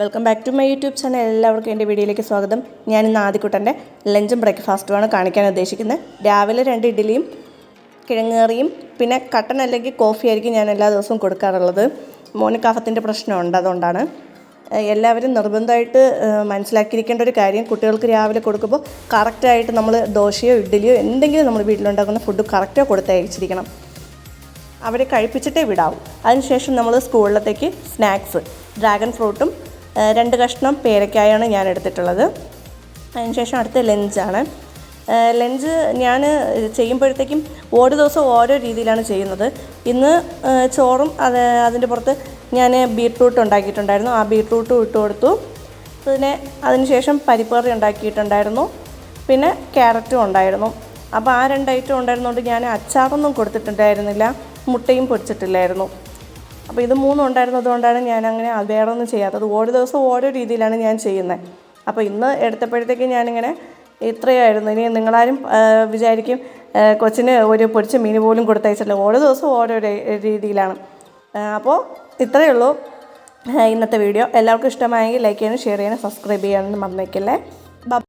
Welcome back to my YouTube channel. എല്ലാവർക്കും എന്റെ വീഡിയോയിലേക്ക് സ്വാഗതം. ഞാൻ ഇന്ന് ആദ്യക്കുട്ടന്റെ ലഞ്ചും ബ്രേക്ക്ഫാസ്റ്റുമാണ് കാണിക്കാൻ ഉദ്ദേശിക്കുന്നത്. രാവിലെ രണ്ട് ഇഡ്ഡലിയും കിഴങ്ങേറിയും പിന്നെ കട്ടൻ അല്ലെങ്കിൽ കോഫി ആയിരിക്കും ഞാൻ എല്ലാ ദിവസവും കൊടുക്കാറുള്ളത്. മോന് കഫത്തിന്റെ പ്രശ്നമുണ്ട് അതുകൊണ്ടാണ്. എല്ലാവരും നിർബന്ധമായിട്ട് മനസ്സിലാക്കിയിരിക്കേണ്ട ഒരു കാര്യം കുട്ടികൾക്ക് രാവിലെ കൊടുക്കുമ്പോൾ കറക്റ്റായിട്ട് നമ്മൾ ദോശയോ ഇഡ്ഡലിയോ എന്തെങ്കിലും നമ്മൾ വീട്ടിലുണ്ടാക്കുന്ന ഫുഡ് കറക്റ്റോ കൊടുത്തയച്ചിരിക്കണം അവരെ കഴിപ്പിച്ചിട്ടേ വിടാവൂ. അതിനുശേഷം നമ്മൾ സ്കൂളിലത്തേക്ക് സ്നാക്സ് ഡ്രാഗൺ ഫ്രൂട്ടും രണ്ട് കഷ്ണം പേരക്കായാണ് ഞാൻ എടുത്തിട്ടുള്ളത്. അതിനുശേഷം അടുത്ത ലഞ്ചാണ് ലഞ്ച് ഞാൻ ചെയ്യുമ്പോഴത്തേക്കും ഓരോ ദിവസവും ഓരോ രീതിയിലാണ് ചെയ്യുന്നത്. ഇന്ന് ചോറും അത് അതിന്റെ പുറത്ത് ഞാൻ ബീട്രൂട്ട് ഉണ്ടാക്കിയിട്ടുണ്ടായിരുന്നു. ആ ബീട്രൂട്ടും ഇട്ട് കൊടുത്തു. പിന്നെ അതിനുശേഷം പരിപ്പ് കറി ഉണ്ടാക്കിയിട്ടുണ്ടായിരുന്നു. പിന്നെ ക്യാരറ്റും ഉണ്ടായിരുന്നു. അപ്പോൾ ആ രണ്ട് ഐറ്റം ഉണ്ടായിരുന്നുകൊണ്ട് ഞാൻ അച്ചാറൊന്നും കൊടുത്തിട്ടുണ്ടായിരുന്നില്ല. മുട്ടയും പൊടിച്ചിട്ടില്ലായിരുന്നു അപ്പോൾ ഇത് മൂന്നും ഉണ്ടായിരുന്നതുകൊണ്ടാണ് ഞാൻ അങ്ങനെ വേറെ ഒന്നും ചെയ്യാത്തത് ഓരോ ദിവസവും ഓരോ രീതിയിലാണ് ഞാൻ ചെയ്യുന്നത്. അപ്പോൾ ഇന്ന് എടുത്തപ്പോഴത്തേക്ക് ഞാനിങ്ങനെ ഇത്രയായിരുന്നു. ഇനി നിങ്ങളാരും വിചാരിക്കും കൊച്ചിന് ഒരു പൊരിച്ച മീൻ പോലും കൊടുത്തയച്ചില്ല ഓരോ ദിവസവും ഓരോ രീതിയിലാണ്. അപ്പോൾ ഇത്രയേ ഉള്ളൂ ഇന്നത്തെ വീഡിയോ. എല്ലാവർക്കും ഇഷ്ടമായെങ്കിൽ ലൈക്ക് ചെയ്യാനും ഷെയർ ചെയ്യാനും സബ്സ്ക്രൈബ് ചെയ്യാനൊന്നും മറന്നേക്കല്ലേ?